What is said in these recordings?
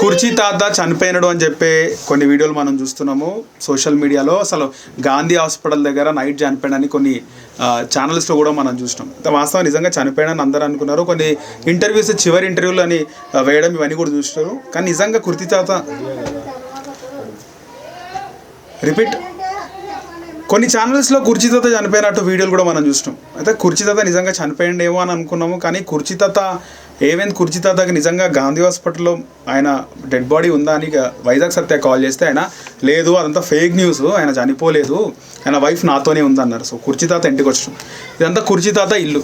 కుర్చీ తాత చనిపోయినడు అని చెప్పే కొన్ని వీడియోలు మనం చూస్తున్నాము. సోషల్ మీడియాలో అసలు గాంధీ హాస్పిటల్ దగ్గర నైట్ చనిపోయాడని కొన్ని ఛానల్స్లో కూడా మనం చూసినాం వాస్తవం నిజంగా చనిపోయాడని అందరూ అనుకున్నారు. కొన్ని ఇంటర్వ్యూస్ చివరి ఇంటర్వ్యూలు అని వేయడం ఇవన్నీ కూడా చూసినారు కానీ నిజంగా కుర్తి తాత రిపీట్. కొన్ని ఛానల్స్లో కుర్చీతత చనిపోయినట్టు వీడియోలు కూడా మనం చూసినాం అయితే కుర్చీతత నిజంగా చనిపోయిండేమో అని అనుకున్నాము. కానీ కుర్చీతత ఏవేంది కుర్చితాతకి నిజంగా గాంధీ హాస్పిటల్లో ఆయన డెడ్ బాడీ ఉందా అని ఇక వైజాగ్ సత్య కాల్ చేస్తే ఆయన లేదు అదంతా ఫేక్ న్యూస్ ఆయన చనిపోలేదు ఆయన వైఫ్ నాతోనే ఉందన్నారు. సో కుర్చితాత ఇంటికి వచ్చాం ఇదంతా కుర్చితాత ఇల్లు.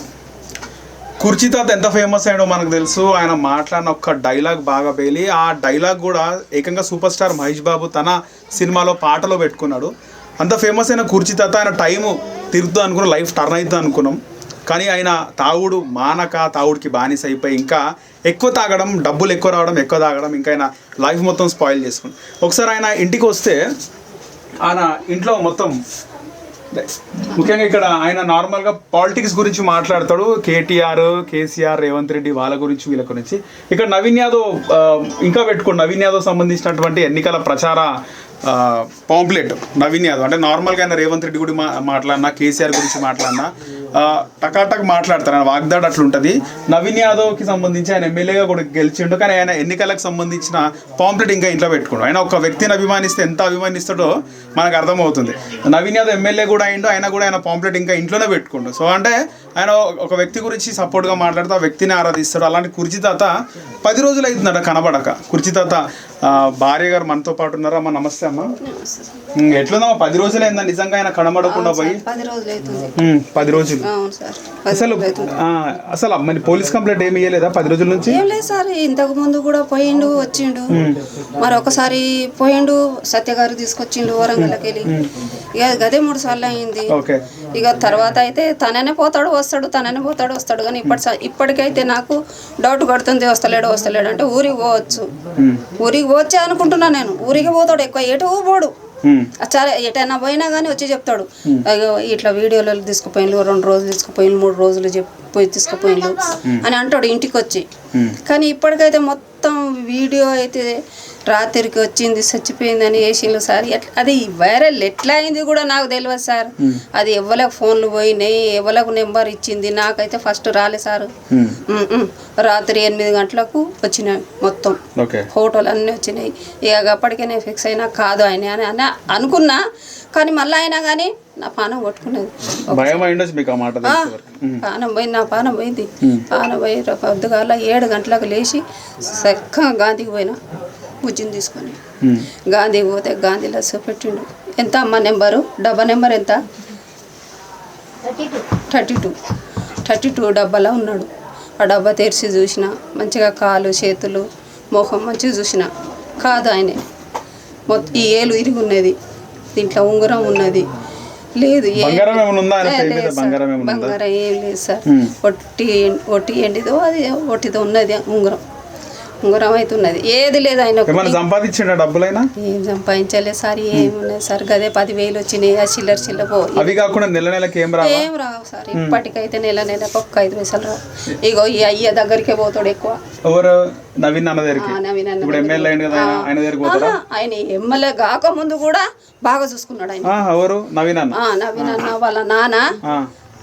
కుర్చితాత ఎంత ఫేమస్ అయ్యాడో మనకు తెలుసు. ఆయన మాట్లాడిన ఒక్క డైలాగ్ బాగా పేలి ఆ డైలాగ్ కూడా ఏకంగా సూపర్ స్టార్ మహేష్ బాబు తన సినిమాలో పాటలో పెట్టుకున్నాడు. అంత ఫేమస్ అయిన కుర్చితాత ఆయన టైము తిరుగుతుంది అనుకున్నాం లైఫ్ టర్న్ అవుతుంది అనుకున్నాం. కానీ ఆయన తాగుడు మానక తాగుడికి బానిస అయిపోయి ఇంకా ఎక్కువ తాగడం డబ్బులు ఎక్కువ రావడం ఎక్కువ తాగడం ఇంకా ఆయన లైఫ్ మొత్తం స్పాయిల్ చేసుకుని. ఒకసారి ఆయన ఇంటికి వస్తే ఆయన ఇంట్లో మొత్తం ముఖ్యంగా ఇక్కడ ఆయన నార్మల్గా పాలిటిక్స్ గురించి మాట్లాడతాడు. కేటీఆర్ కేసీఆర్ రేవంత్ రెడ్డి వాళ్ళ గురించి వీళ్ళ గురించి. ఇక్కడ నవీన్ యాదవ్ ఇంకా పెట్టుకోండి. నవీన్ యాదవ్ సంబంధించినటువంటి ఎన్నికల ప్రచార పాంప్లెట్ నవీన్ యాదవ్. అంటే నార్మల్గా ఆయన రేవంత్ రెడ్డి గురించి మా మాట్లాడినా కేసీఆర్ గురించి మాట్లాడినా టకాటక్ మాట్లాడతారు. ఆయన వాగ్దాడు అట్లుంటుంది. నవీన్ యాదవ్కి సంబంధించి ఆయన ఎమ్మెల్యేగా కూడా గెలిచిండు. కానీ ఆయన ఎన్నికలకు సంబంధించిన పాంప్లెట్ ఇంకా ఇంట్లో పెట్టుకోండు. ఆయన ఒక వ్యక్తిని అభిమానిస్తే ఎంత అభిమానిస్తాడో మనకు అర్థమవుతుంది. నవీన్ యాదవ్ ఎమ్మెల్యే కూడా అయిండు. ఆయన కూడా ఆయన పాంప్లెట్ ఇంకా ఇంట్లోనే పెట్టుకోండు. సో అంటే ఆయన ఒక వ్యక్తి గురించి సపోర్ట్గా మాట్లాడుతూ ఆ వ్యక్తిని ఆరాధిస్తాడు. అలాంటి కుర్చీ తాత పది రోజులు అవుతుందట కనబడక. కుర్చీ తాత ఆ, భార్య గారు మనతో పాటు ఉన్నారా? అమ్మ నమస్తే అమ్మ. ఎట్లుందమ్మా? పది రోజులు అయిందా నిజంగా ఆయన కనబడకుండా పోయి? పది రోజులు. రోజులు అవును సార్. పది అసలు అసలు మరి పోలీస్ కంప్లైంట్ ఏమి ఇవ్వలేదా పది రోజుల నుంచి? ఏం లేదు సార్ ఇంతకు ముందు కూడా పోయిండు వచ్చిండు. మరి ఒకసారి పోయిండు సత్య గారు తీసుకొచ్చిండు వరంగల్కి వెళ్ళి. ఇక గదే మూడు సార్లు అయింది. ఇక తర్వాత అయితే తననే పోతాడు వస్తాడు తననే పోతాడు వస్తాడు. కానీ ఇప్పటి ఇప్పటికైతే నాకు డౌట్ కొడుతుంది వస్తలేడు వస్తలేడు అంటే ఊరికి పోవచ్చు. ఊరికి పోవచ్చే అనుకుంటున్నా నేను. ఊరికి పోతాడు ఎక్కువ. ఎటు పోడు? సరే ఎటైనా పోయినా కానీ వచ్చి చెప్తాడు. ఇట్లా వీడియోలో తీసుకుపోయిన్లు రెండు రోజులు తీసుకుపోయిన్లు మూడు రోజులు చెప్ పోయి తీసుకుపోయిన్లు అని అంటాడు ఇంటికి వచ్చి. కానీ ఇప్పటికైతే మొత్తం వీడియో అయితే రాత్రికి వచ్చింది చచ్చిపోయిందని వేసిండ్రు సార్. ఎట్లా అది వైరల్ ఎట్లా అయింది కూడా నాకు తెలియదు సార్. అది ఎవరికి ఫోన్లు పోయినాయి ఎవరికి నెంబర్ ఇచ్చింది నాకైతే ఫస్ట్ రాలే సార్. రాత్రి ఎనిమిది గంటలకు వచ్చినాయి మొత్తం. ఫోటోలు అన్నీ వచ్చినాయి. ఇక అప్పటికే నేను ఫిక్స్ అయినా కాదు ఆయన అని అని అనుకున్నా. కానీ మళ్ళీ అయినా కానీ నా పానం కొట్టుకునేది పానం పోయింది నా పానం పోయింది. పానం పోయి పొద్దుగాల ఏడు గంటలకు లేచి చక్కగా గాంధీకి పోయినా. బుజ్జిని తీసుకొని గాంధీకి పోతే గాంధీలో చూపెట్టిండు ఎంత అమ్మ నెంబరు? డబ్బా నెంబర్ ఎంత? Thirty two. థర్టీ టూ డబ్బాలో ఉన్నాడు. ఆ డబ్బా తెరిచి చూసిన మంచిగా కాలు చేతులు మొహం మంచిగా చూసిన. కాదు ఆయనే. మొత్తం ఈ ఏలు ఇరిగి ఉన్నది. దీంట్లో ఉంగరం ఉన్నది. లేదు బంగారం ఏ, లేదు సార్. ఒట్టి ఒట్టి ఎండిదో అది ఒట్టిదో ఉన్నది ఉంగరం. ఉంగరం అయితే ఉన్నది. ఏది లేదు ఆయన ఏమైనా సంపాదించిండ డబ్బులైనా? ఏం సంపాదించలేదు సార్ ఏమున్నది సార్. గదే పదివేలు వచ్చినాయి ఆ చిల్లర చిల్లర పోయి. అవి కాకుండా నెల నెలకి ఏం రావా? ఏం రావు సార్ ఇప్పటికైతే నెల నెలకు ఒక్క ఐదు పైసలు రావు. ఇగో ఈ అయ్య దగ్గరికే పోతాడు ఎక్కువ. ఎవరు? నవీన్ అన్న దగ్గరికి? నవీన్ అన్న ఇప్పుడు ఎమ్మెల్యే అయింది కదా ఆయన దగ్గరికి ఆయన ఎమ్మెల్యే కాక ముందు కూడా బాగా చూసుకున్నాడు ఆయన. ఎవరు? నవీన్ అన్న? నవీన్ అన్న వాళ్ళ నాన్న.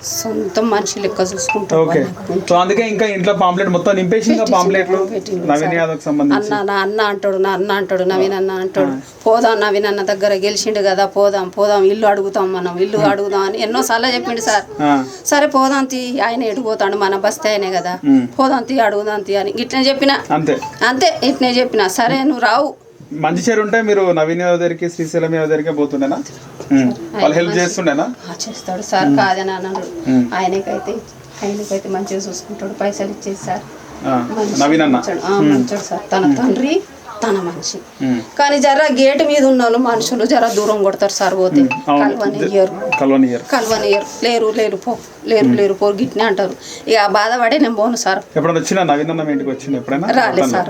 సొంత మనిషి లెక్క ఓకే. సో అందుకే ఇంకా ఇంట్లో పాంప్లెట్ మొత్తం నింపేసింది పాంప్లెట్లు? పెట్టిండు నవీన్ యాదవ్ సంబంధించి? అన్న నా అన్న అంటాడు నా అన్న అంటాడు నవీన్ అన్న అంటాడు. పోదాం నవీన్ అన్న దగ్గర గెలిచిండు కదా పోదాం పోదాం ఇల్లు అడుగుతాం మనం ఇల్లు అడుగుదాం అని ఎన్నోసార్లు చెప్పిండు సార్. సరే పోదాం తీ ఆయన ఎడిపోతాడు మన బస్తే ఆయనే కదా. పోదాం తీ అడుగుదాం తీ అని ఇట్లనే చెప్పిన. అంతే. అంతే ఇట్లనే చెప్పిన. సరే నువ్వు రావు. మంచి చేరు ఉంటే మీరు నవీన్ యాదవ్ దగ్గరికి శ్రీశైలం యాదవ్ దగ్గరికి పోతుండేనా. వాళ్ళు హెల్ప్ చేస్తుండేనా? చేస్తాడు. సార్ కాదని అన్నాడు. ఆయనకైతే ఆయనకైతే మంచిగా చూసుకుంటాడు. పైసలు ఇచ్చేది సార్. నవీన్ అన్న? మంచోడు. సార్. తన తండ్రి తన మనిషి. కానీ జర గేట్ మీద ఉన్న వాళ్ళు మనుషులు జర దూరం కొడతారు సార్ పోతే. కలవనియ్యరు. కల్వనియర్ కలవనియ్యరు. లేరు లేరు పో లేరు లేరు పో గిట్నే అంటారు. ఇక బాధపడే నేను పోను సార్. ఎప్పుడైనా వచ్చినా నవీన్ అన్న మీ ఇంటికి వచ్చింది ఎప్పుడైనా? రాలే సార్.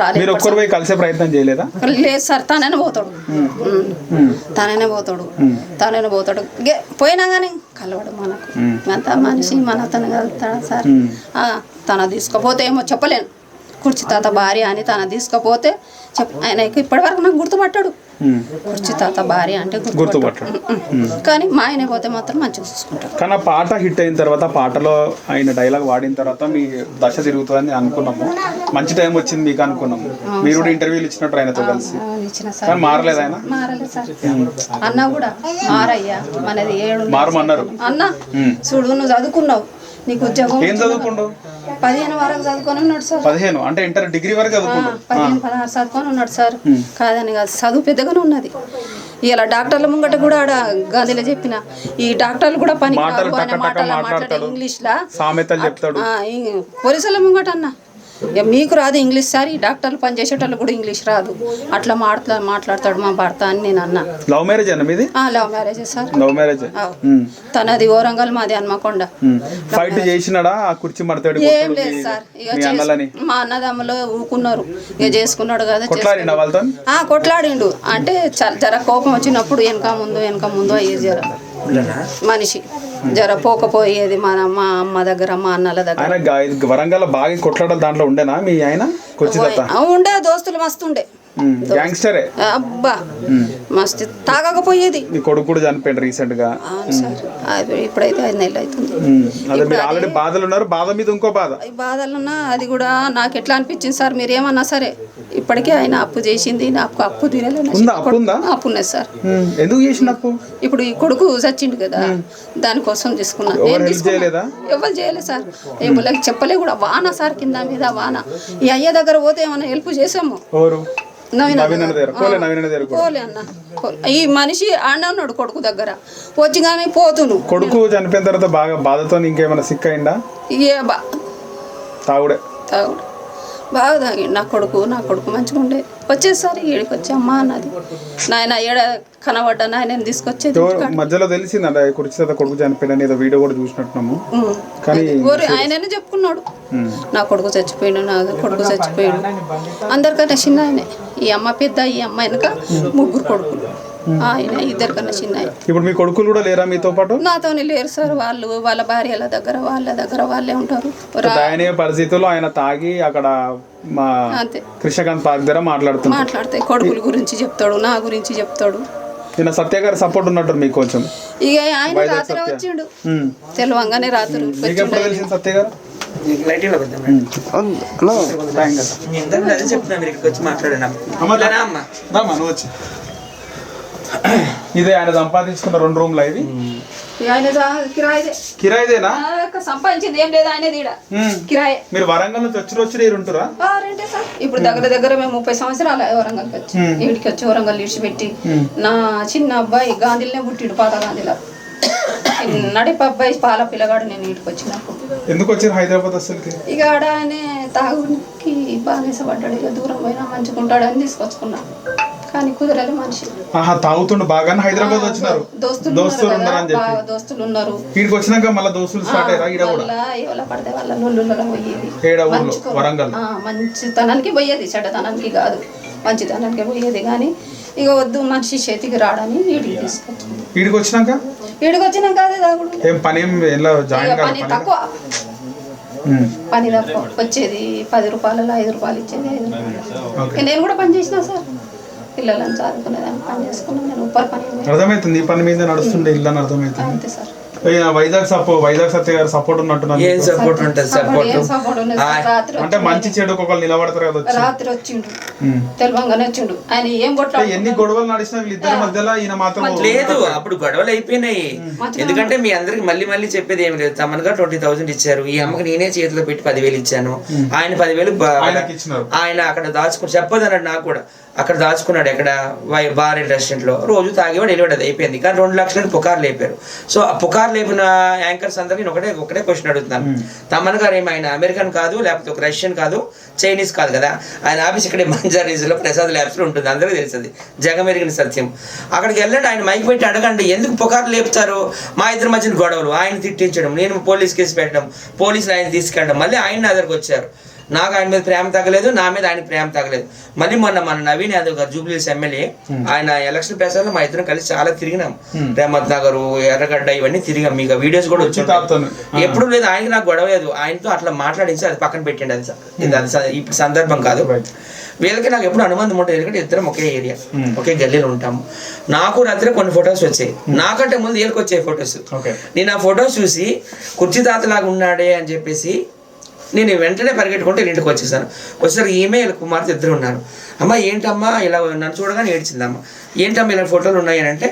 రాలే మీరు ఒక్కరు పోయి కలిసే ప్రయత్నం చేయలేదా? లేదు సార్ తననే పోతాడు. తననే పోతాడు. తననే పోతాడు. పోయినా కానీ కలవడు మనకు. అంత మనిషి మన తను కలుగుతాడా సార్. తన తీసుకుపోతే ఏమో చెప్పలేను. కుర్చీ తాత భార్య అని తన తీసుకపోతే చెప్ ఆయన ఇప్పటివరకు నాకు గుర్తుపట్టాడు. కుర్చీ తాత భార్య అంటే గుర్తుపట్టాడు. కానీ మా ఆయన పోతే మాత్రం మంచిగా చూసుకుంటాడు. కానీ ఆ పాట హిట్ అయిన తర్వాత పాటలో ఆయన డైలాగ్ వాడిన తర్వాత మీ దశ తిరుగుతుందని అనుకున్నాము. మంచి టైం వచ్చింది మీకు అనుకున్నాము. మీరు కూడా ఇంటర్వ్యూలు ఇచ్చినట్టు ఆయనతో కలిసి. కానీ మారలేదు ఆయన? మారలేదు సార్. అన్న కూడా మారయ్యా మనది ఏడు మారమన్నారు. అన్న చూడు నువ్వు చదువుకున్నావు. నీకు ఉద్యోగం ఏం చదువుకుండు? పదిహేను వరకు చదువుకొని ఉన్నాడు సార్. పదిహేను అంటే ఇంటర్ డిగ్రీ వరకు చదువుకుండు. పదిహేను పదహారు చదువుకొని ఉన్నాడు సార్. కాదని కాదు చదువు పెద్దగానే ఉన్నది. ఇలా డాక్టర్ల ముంగట కూడా ఆడ గదిలో చెప్పిన ఈ డాక్టర్లు కూడా పని మాట్లాడే మాట్లాడతాడు. ఇంగ్లీష్ లా సామెతలు చెప్తాడు. ఆ, ఈ పోలీసుల ముంగట అన్న ఇక మీకు రాదు ఇంగ్లీష్ సార్ ఈ డాక్టర్లు పనిచేసేటోళ్ళు కూడా ఇంగ్లీష్ రాదు. అట్లా మాట్లా మాట్లాడతాడు మా భర్త అని నేను అన్నా. లవ్ మ్యారేజ్ అన్న మీది? ఆ, love marriage sir. Love marriage ఆ, తనది ఓరంగల్ మాది హన్మకొండ. ఫైట్ చేసినాడా? ఆ కుర్చీ మడతాడు ఏం లేదు సార్. ఇక మీ అన్నదమ్ములు ఊకున్నారు. ఇక చేసుకున్నాడు కదా కొట్లాడిండు అంటే జర కోపం వచ్చినప్పుడు వెనక ముందు వెనక ముందు అయ్యేది జర. మనిషి. జర పోకపోయేది మన మా అమ్మ దగ్గర మా అన్నల దగ్గర. వరంగల్ బాగా కొట్లాడడం దాంట్లో ఉండేనా మీ ఆయన? ఉండే దోస్తులు మస్తు ఉండే. గ్యాంగ్స్టరే? అబ్బా. మస్తు తాగకపోయేది. మీ కొడుకు కూడా చనిపోయాడు రీసెంట్గా ఇప్పుడైతే ఐదు నెలలు అవుతుంది. మీరు ఆల్రెడీ బాధలు ఉన్నారు బాధ మీద ఇంకో బాధ. బాధలున్నా అది కూడా నాకు ఎట్లా అనిపించింది సార్? మీరు ఏమన్నా సరే ఇప్పటికే ఆయన అప్పు చేసింది నాకు అప్పు అప్పు ఉందా? అప్పు ఉన్నది సార్. ఎందుకు చేసినప్పు ఇప్పుడు ఈ కొడుకు చచ్చిండు కదా దానికోసం తీసుకున్నాను ఎవరు తీసుకున్నా. చేయలేదా? ఎవరు చేయలేదు సార్. ఏమోలకి చెప్పలే కూడా వాన సార్ కింద మీద వాన. ఈ అయ్య దగ్గర పోతే ఏమైనా హెల్ప్ చేసాము ఎవరు? ఈ మనిషి ఆడ ఉన్నాడు కొడుకు దగ్గర. వచ్చి కానీ పోతును కొడుకు చనిపోయిన తర్వాత బాగా బాధతో ఇంకేమైనా సిక్ అయిందా ఏ బా తాగుడే. తాగుడు. బాగా తాగిండు నా కొడుకు నా కొడుకు మంచిగా ఉండే. వచ్చేసరి ఈడికి వచ్చి అమ్మ అన్నది. నాయన ఏడ కనబడ్డా నాయన తీసుకొచ్చేది మధ్యలో కుర్చీ కొడుకు చనిపోయిన ఏదో వీడియో కూడా చూసినట్టున్నాము. కానీ ఆయననే చెప్పుకున్నాడు. నా కొడుకు చచ్చిపోయాడు నా కొడుకు చచ్చిపోయాడు. అందరికన్నా చిన్న ఆయనే. ఈ అమ్మ పెద్ద ఈ అమ్మ వెనక ముగ్గురు కొడుకులు. ఆయన ఇద్దరికన్నా చిన్న ఆయన. ఇప్పుడు మీ కొడుకులు కూడా లేరా మీతో పాటు? నాతోని లేరు సార్ వాళ్ళు వాళ్ళ భార్యల దగ్గర వాళ్ళ దగ్గర వాళ్ళే ఉంటారు. దయనీయ పరిస్థితుల్లో ఆయన తాగి అక్కడ మా అంతే. కృష్ణకాంత్ పార్క్ దగ్గర మాట్లాడుతున్నాడు మాట్లాడితే కొడుకుల గురించి చెప్తాడు నా గురించి చెప్తాడు. ఈయన సత్య గారి సపోర్ట్ ఉన్నట్టు మీకు కొంచెం. ఇక ఆయన రాత్రి వచ్చిండు. తెలివంగానే రాత్రి తెలిసింది సత్య గారు? లైటింగ్లో పెద్దాం థ్యాంక్ యూ మీ అందరూ అదే చెప్తున్నా మీరు ఇక్కడికి వచ్చి మాట్లాడండి అమ్మ, నువ్వు వచ్చి. ఇదే ఆయన సంపాదించుకున్న రెండు రూమ్లు కిరాయిదే. కిరాయిదేనా? సంపాదించింది ఏం లేదు ఆయన తీడ ఉమ్. కిరాయి. మీరు వరంగల్ నుంచి వచ్చి వచ్చి ఉంటురా? ఇప్పుడు దగ్గర దగ్గర మేము ముప్పై సంవత్సరాలు వరంగల్కి వచ్చి. ఈడికి వచ్చి వరంగల్ ఇడిచిపెట్టి నా చిన్న అబ్బాయి గాంధీలనే పుట్టిడు పాత గాంధీలో. నడిప అబ్బాయి పాల పిల్లగాడు నేను ఇంటికి వచ్చినప్పుడు. ఎందుకు వచ్చారు హైదరాబాద్ అసలుకి? ఇక ఆడ ఆయన తాగునికి బానేసపడ్డాడు ఇక దూరం పోయినా మంచుకుంటాడని తీసుకొచ్చుకున్నా. కానీ కుదరలే మనిషి. ఆహా తాగుతుండు బాగానే హైదరాబాద్ వచ్చినారు. దోస్తులు దోస్తులు ఉన్నారు కదా, చెప్పి. బాగా దోస్తులు ఉన్నారు. వీడికి వచ్చినాక మళ్ళీ దోస్తులు స్టార్ట్ అయ్యారా? ఈడ కూడా? ఎవరి పడితే వాళ్ళ లొల్లులలో పోయేది. ఏడ ఊర్లో? వరంగల్? మంచితనానికి పోయేది చెడ్డతనానికి కాదు. మంచితనానికి పోయేది కానీ ఇక వద్దు మనిషి చేతికి రాడని వీడికి తీసుకొచ్చింది. వీడికి వచ్చినాక? వీడికి వచ్చినాక అదే తాగుడు. ఏం పని ఏం ఎలా జాయిన్ పని తక్కువ. పని తక్కువ. వచ్చేది పది రూపాయలలో ఐదు రూపాయలు ఇచ్చేది ఐదు రూపాయలు. ఇక నేను కూడా పని చేసిన సార్. పిల్లలను చదువుకునేదాన్ని పని చేసుకున్నాను నేను ఉప్పర్ పని. అర్థమవుతుంది ఈ పని మీద నడుస్తుండే ఇల్లు అని అర్థమవుతుంది అంతే సార్. వైజాగ్ సపో వైజాగ్ సత్య గారు సపోర్ట్ ఉన్నట్టున్నారు ఏం సపోర్ట్ ఉంటుంది? సపోర్ట్ ఏం అంటే మంచి చెడు ఒకళ్ళు నిలబడతారు కదా వచ్చి. రాత్రి వచ్చిండు. తెలవంగానే వచ్చిండు. ఆయన ఏం కొట్లా ఎన్ని గొడవలు నడిచినా వీళ్ళిద్దరి మధ్యలో ఈయన మాత్రం లేదు అప్పుడు గొడవలు అయిపోయినాయి. ఎందుకంటే మీ అందరికి మళ్ళీ మళ్ళీ చెప్పేది ఏమి లేదు. తమనుగా ట్వంటీ థౌసండ్ ఇచ్చారు. ఈ అమ్మకి నేనే చేతిలో పెట్టి పదివేలు ఇచ్చాను. ఆయన పదివేలు ఆయన అక్కడ దాచుకుని చెప్పదు అన్నాడు నాకు కూడా. అక్కడ దాచుకున్నాడు ఎక్కడ? వై- బార్ రెస్టారెంట్లో రోజు తాగేవాడు వెళ్ళాడు అది అయిపోయింది. కానీ రెండు లక్షలు పుకార్ లేపారు. సో ఆ పుకార్ లేపిన యాంకర్స్ అందరికి నేను ఒకటే ఒకటే క్వశ్చన్ అడుగుతున్నాను. తమన్ గారు ఏమి ఆయన అమెరికన్ కాదు లేకపోతే ఒక రష్యన్ కాదు చైనీస్ కాదు కదా? ఆయన ఆఫీస్ ఇక్కడ మంజారీస్లో ప్రసాద్ ల్యాబ్స్లో ఉంటుంది. అందరికీ తెలుస్తుంది. జగమెరిగిన సత్యం. అక్కడికి వెళ్ళండి ఆయన మైక్ పెట్టి అడగండి ఎందుకు పుకార్ లేపుతారు? మా ఇద్దరి మధ్యన గొడవలు ఆయన తిట్టించడం నేను పోలీస్ కేసు పెట్టడం పోలీసులు ఆయన తీసుకెళ్ళడం మళ్ళీ ఆయన నా దగ్గరకు వచ్చారు. నాకు ఆయన మీద ప్రేమ తగ్గలేదు నా మీద ఆయన ప్రేమ తగ్గలేదు. మళ్ళీ మొన్న మన నవీన్ యాదవ్ గారు జూబ్లీస్ ఎమ్మెల్యే ఆయన ఎలక్షన్ ప్రచారంలో మా ఇద్దరం కలిసి చాలా తిరిగినాం. రేమత్ నగర్ ఎర్రగడ్డ ఇవన్నీ తిరిగాం. మీకు వీడియోస్ కూడా వచ్చి. ఎప్పుడు లేదు ఆయనకి నాకు గొడవ లేదు. ఆయనతో అట్లా మాట్లాడించి అది పక్కన పెట్టండి అది అది ఇప్పుడు సందర్భం కాదు. వీళ్ళకి నాకు ఎప్పుడు అనుబంధం ఉంటుంది ఎందుకంటే ఇద్దరం ఒకే ఏరియా. ఒకే గల్లీలో ఉంటాము నాకు రాత్రి కొన్ని ఫొటోస్ వచ్చాయి. నాకంటే ముందు వీళ్ళకి వచ్చాయి ఫొటోస్. నేను ఆ ఫొటోస్ చూసి కుర్చీ తాతలాగా ఉన్నాడే అని చెప్పేసి నేను వెంటనే పరిగెట్టుకుంటే ఇంటికి వచ్చేసాను. వచ్చేసరికి ఈమె వీళ్ళ కుమార్తె ఇద్దరు ఉన్నారు. అమ్మ ఏంటమ్మా ఇలా నన్ను చూడగానే ఏడ్చిందమ్మ. ఏంటమ్మా ఇలా ఫోటోలు ఉన్నాయని అంటే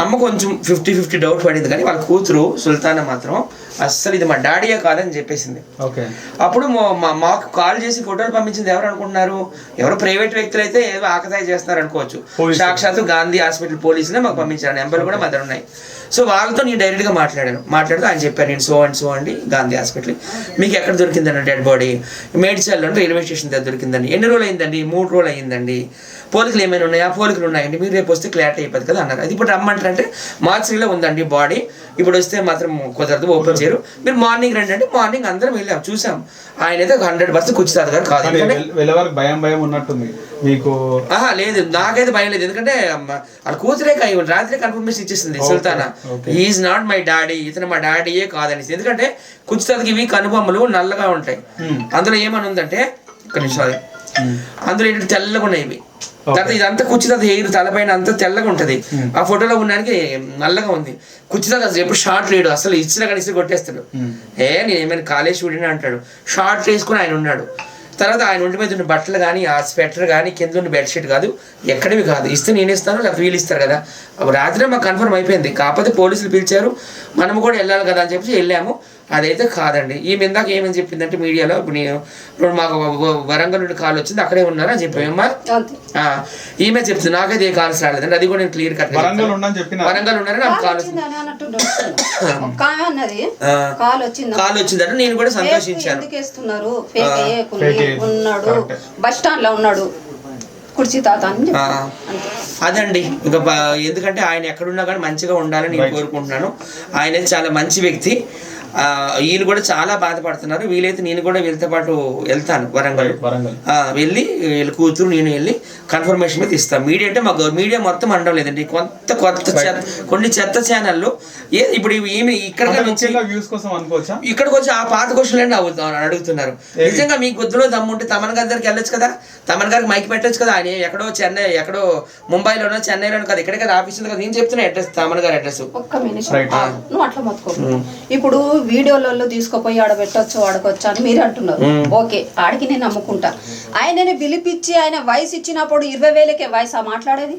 అమ్మ కొంచెం ఫిఫ్టీ ఫిఫ్టీ డౌట్ పడింది. కానీ వాళ్ళ కూతురు సుల్తానా మాత్రం అస్సలు ఇది మా డాడీయే కాదని చెప్పేసింది. ఓకే. అప్పుడు మా- మాకు కాల్ చేసి ఫోటోలు పంపించింది ఎవరు అనుకుంటున్నారు? ఎవరో ప్రైవేట్ వ్యక్తులు అయితే ఏదో ఆకతాయి చేస్తున్నారు అనుకోవచ్చు. సాక్షాత్తు గాంధీ హాస్పిటల్ పోలీసులే మాకు పంపించారు. నెంబర్లు కూడా మా దగ్గర ఉన్నాయి. సో వాళ్ళతో నేను డైరెక్ట్గా మాట్లాడాను. మాట్లాడితే ఆయన చెప్పారు నేను సో అండ్ సో అండి గాంధీ హాస్పిటల్. మీకు ఎక్కడ దొరికిందండి డెడ్ బాడీ? మేడ్చల్లో రైల్వే స్టేషన్ దగ్గర దొరికిందండి. ఎన్ని రోజులు అయిందండి? మూడు రోజులు అయిందండి. పోలికలు ఏమైనా ఉన్నాయా? పోలికలు ఉన్నాయండి. మీరు రేపు వస్తే క్లారిటీ అయిపోతుంది కదా అన్నారు. అది ఇప్పుడు రమ్మంటారంటే మార్చిలో ఉందండి బాడీ. ఇప్పుడు వస్తే మాత్రం కుదరదు ఓపెన్ చేయరు మీరు మార్నింగ్ రండి అంటే మార్నింగ్ అందరం వెళ్ళాం చూసాం. ఆయన అయితే హండ్రెడ్ పర్సెంట్ కూర్చుతారు గారు కాదు. భయం భయం ఉన్నట్టుంది. మీకు ఆహా లేదు. నాకైతే భయం లేదు. ఎందుకంటే వాళ్ళ కూతురే కాయ రాత్రి కన్ఫర్మేషన్ ఇచ్చేసింది Sultana. Is not my daddy ఇతను మా డాడీయే కాదనేసి. ఎందుకంటే కుచితకి ఇవి కనుబొమ్మలు నల్లగా ఉంటాయి. Hmm. అందులో ఏమని ఉందంటే ఒక నిమిషం. అందులో ఏంటంటే తెల్లగా ఉన్నాయి ఇవి తర్వాత ఇదంతా కుచిత హెయిర్ తలపైన అంతా తెల్లగా ఉంటది. ఆ ఫోటోలో ఉన్నానికి నల్లగా ఉంది. కుచిత అసలు ఎప్పుడు షార్ట్ లేడు. అసలు ఇచ్చిన కానీ ఇచ్చి కొట్టేస్తాడు ఏ నేను ఏమైనా కాలేజ్ స్టూడెంట్ అంటాడు. షార్ట్ వేసుకుని ఆయన ఉన్నాడు. తర్వాత ఆయన ఒంటి మీద ఉన్న బట్టలు కానీ ఆ స్వెటర్ కానీ కింద ఉన్న బెడ్షీట్ కాదు ఎక్కడివి కాదు. ఇస్తే నేను ఇస్తాను లేకపోతే వీళ్ళు ఇస్తారు కదా. అప్పుడు రాత్రి మాకు కన్ఫర్మ్ అయిపోయింది. కాకపోతే పోలీసులు పిలిచారు. మనము కూడా వెళ్ళాలి కదా అని చెప్పి వెళ్ళాము. అదైతే కాదండి. ఈమె ఇందాక ఏమని చెప్పిందంటే మీడియాలో ఇప్పుడు నేను ఇప్పుడు మాకు వరంగల్ నుండి కాల్ వచ్చింది అక్కడే ఉన్నారా అని చెప్పామమ్మా ఈమె చెప్తుంది నాకైతే ఏ కాల్స్ రాలేదండి. అది కూడా నేను క్లియర్ కట్ వరంగల్ ఉన్నారని నాకు కాల్ వచ్చింది. కాల్ వచ్చిందంటే నేను కూడా సంతోషించాను. ఉన్నాడు. బస్ స్టాండ్లో ఉన్నాడు. కుర్చీ తాత అదండి. ఇంకా ఎందుకంటే ఆయన ఎక్కడున్నా కానీ మంచిగా ఉండాలని నేను. కోరుకుంటున్నాను. ఆయన చాలా మంచి వ్యక్తి. వీళ్ళు కూడా చాలా బాధపడుతున్నారు. వీలైతే నేను కూడా వీళ్ళతో పాటు వెళ్తాను వరంగల్. వరంగల్. ఆ, వెళ్ళి వీళ్ళ కూతురు నేను వెళ్ళి కన్ఫర్మేషన్ మీద ఇస్తాను మీడియా అంటే మాకు మీడియా మొత్తం అనడం లేదండి. కొత్త కొత్త చెత్త కొన్ని చెత్త ఛానళ్ళు ఏ ఇప్పుడు ఏమి ఇక్కడ ఇక్కడికి వచ్చి ఆ పాత క్వశ్చన్లు అడుగుతున్నారు. నిజంగా మీ గుద్దులో దమ్ముంటే తమన్ గారి దగ్గరికి వెళ్ళొచ్చు కదా? తమన్ గారికి మైక్ పెట్టొచ్చు కదా? ఆయన ఎక్కడో చెన్నై ఎక్కడో ముంబైలోనో చెన్నైలోనో కదా ఇక్కడే కదా ఆఫీస్ ఉంది కదా. నేను చెప్తున్నా అడ్రస్ తమన్ గారి అడ్రస్. ఇప్పుడు వీడియోలలో తీసుకుపోయి ఆడ పెట్టొచ్చు ఆడకొచ్చు అని మీరు అంటున్నారు. ఓకే ఆడికి నేను నమ్ముకుంటా. ఆయనని పిలిపించి ఆయన వయసు ఇచ్చినప్పుడు ఇరవై వేలకే వయసు మాట్లాడేది?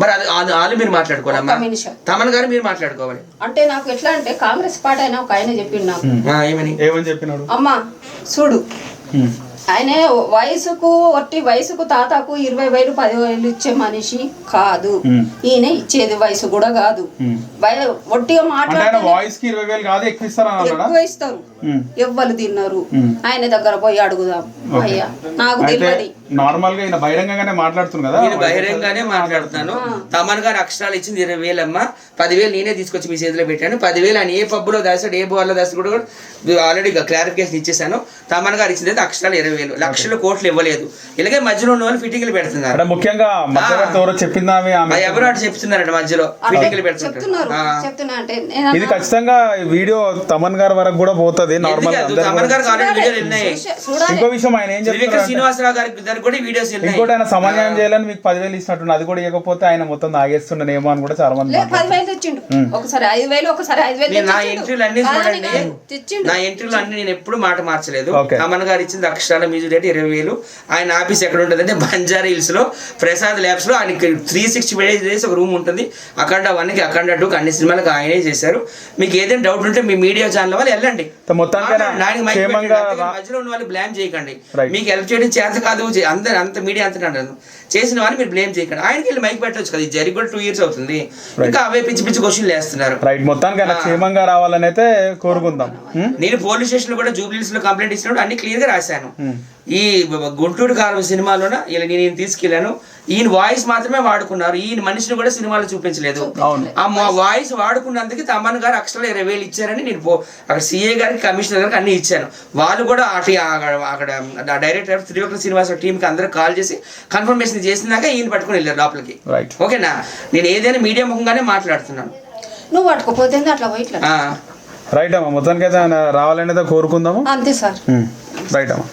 మరి అది అది వాళ్ళు మీరు నిమిషం. తమన్ గారు మీరు మాట్లాడుకోవాలి. అంటే నాకు ఎట్లా అంటే కాంగ్రెస్ పార్టీ అయినా ఒక ఆయన చెప్పిండు నాకు. ఏమని? ఏమని చెప్పినాడు? అమ్మా చూడు. ఆయన వయసుకు ఒట్టి వయసుకు తాతకు ఇరవై వేలు పది వేలు ఇచ్చే మనిషి కాదు. ఈయన ఇచ్చేది వయసు కూడా కాదు ఒట్టిగా కాదు ఎక్కువ ఇస్తారు. ఎవ్వరు తిన్నారు. ఆయన దగ్గర పోయి అడుగుదాం. అయ్యా నాకు తెలియదు నార్మల్గా ఈయన బహిరంగంగానే మాట్లాడుతుంది కదా? నేను బహిరంగానే మాట్లాడుతాను తమన్ గారు అక్షరాలు ఇచ్చింది ఇరవై వేలమ్మా. పదివేలు నేనే తీసుకొచ్చి మీ చేతిలో పెట్టాను. పదివేలు ఆయన ఏ పబ్బులో దాస్తాడు ఏ బోర్లో దాస్తాడు కూడా ఆల్రెడీ క్లారిఫికేషన్ ఇచ్చేసాను తమన్ గారు ఇచ్చింది అయితే అక్షరాలు ఇరవై వేలు. లక్షలు కోట్లు ఇవ్వలేదు. ఇలాగే మధ్యలో ఉన్న వాళ్ళు ఫిటికలు పెడుతున్నారు. ముఖ్యంగా ఎవరో చెప్పిందా ఎవరు అటు చెప్తున్నారంట మధ్యలో. అంటే నేను ఇది ఖచ్చితంగా ఈ వీడియో తమన్ గారి వరకు కూడా పోతుంది. నార్మల్? తమన్ చూడాలి ఇంకో విషయం ఆయన ఏం చెప్తారు శ్రీనివాసరావు గారికి దగ్గర కూడా వీడియోస్ ఇంకోటి ఆయన సమన్వయం చేయాలని మీకు పదివేలు ఇచ్చినట్టు అది కూడా ఇవ్వకపోతే ఆయన మొత్తం తాగేస్తుండేమో అని కూడా చాలా మంది తెచ్చిండు. ఒకసారి ఐదు వేలు ఒకసారి ఐదు వేలు నేను నా. ఎంట్రీలు అన్ని చూడండి. నా ఎంట్రీలు అన్ని నేను ఎప్పుడు మాట మార్చలేదు. అమన్ గారు ఇచ్చింది అక్షరాల మ్యూజిక్ రేట్ ఇరవై వేలు. ఆయన ఆఫీస్ ఎక్కడ ఉంటుంది అంటే బంజారా హిల్స్లో ప్రసాద్ ల్యాబ్స్లో ఆయనకి త్రీ సిక్స్టీ డేస్ ఒక రూమ్ ఉంటుంది. అఖండ వన్కి అఖండ టూ అన్ని సినిమాలకు ఆయనే చేశారు. మీకు ఏదైనా డౌట్ ఉంటే మీ మీడియా ఛానల్ వాళ్ళు వెళ్ళండి. మధ్యలో ఉన్న వాళ్ళు బ్లేమ్ చేయకండి. మీకు హెల్ప్ చేయడం చేత కాదు అందరు అంత మీడియా అంత అంటారు చేసిన వాళ్ళు మీరు బ్లేమ్ చేయకండి. ఆయనకి వెళ్ళి మైక్ పెట్టొచ్చు కదా ఇది జరిగి కూడా టూ ఇయర్స్ అవుతుంది. ఇంకా అవే పిచ్చి పిచ్చి క్వశ్చన్లు వేస్తున్నారు రైట్ మొత్తానికి క్షేమంగా రావాలని అయితే కోరుకుందాం. ఉం? నేను పోలీస్ స్టేషన్లో కూడా జూబ్లీస్లో కంప్లైంట్ ఇచ్చినప్పుడు అన్ని క్లియర్గా రాశాను. ఈ బ- గుంటూరు కారం సినిమాలోన ఇలా నేను ఈయన తీసుకెళ్ళాను. ఈయన వాయిస్ మాత్రమే వాడుకున్నారు. ఈయన మనిషిని కూడా సినిమాలో చూపించలేదు. ఆ వాయిస్ వాడుకున్నందుకు తమన్ గారు అక్షరాలు ఇరవై వేలు ఇచ్చారని నేను అక్కడ సీఏ గారికి కమిషనర్ గారికి అన్ని ఇచ్చాను. వాళ్ళు కూడా అటు అక్కడ అక్కడ డైరెక్టర్ త్రివిక్రమ శ్రీనివాస టీంకి అందరూ కాల్ చేసి కన్ఫర్మేషన్ చేసినాక ఈయన పట్టుకుని వెళ్ళారు లోపలికి. రైట్ ఓకేనా? నేను ఏదైనా మీడియా ముఖంగానే మాట్లాడుతున్నాను. నువ్వు పట్టుకోపోతే అట్లా పోయి ఇట్లా. ఆ. రైట్ అమ్మా మొత్తానికి అయితే ఆయన రావాలనేది కోరుకుందాము? అంతే సార్. రైట్ అమ్మా.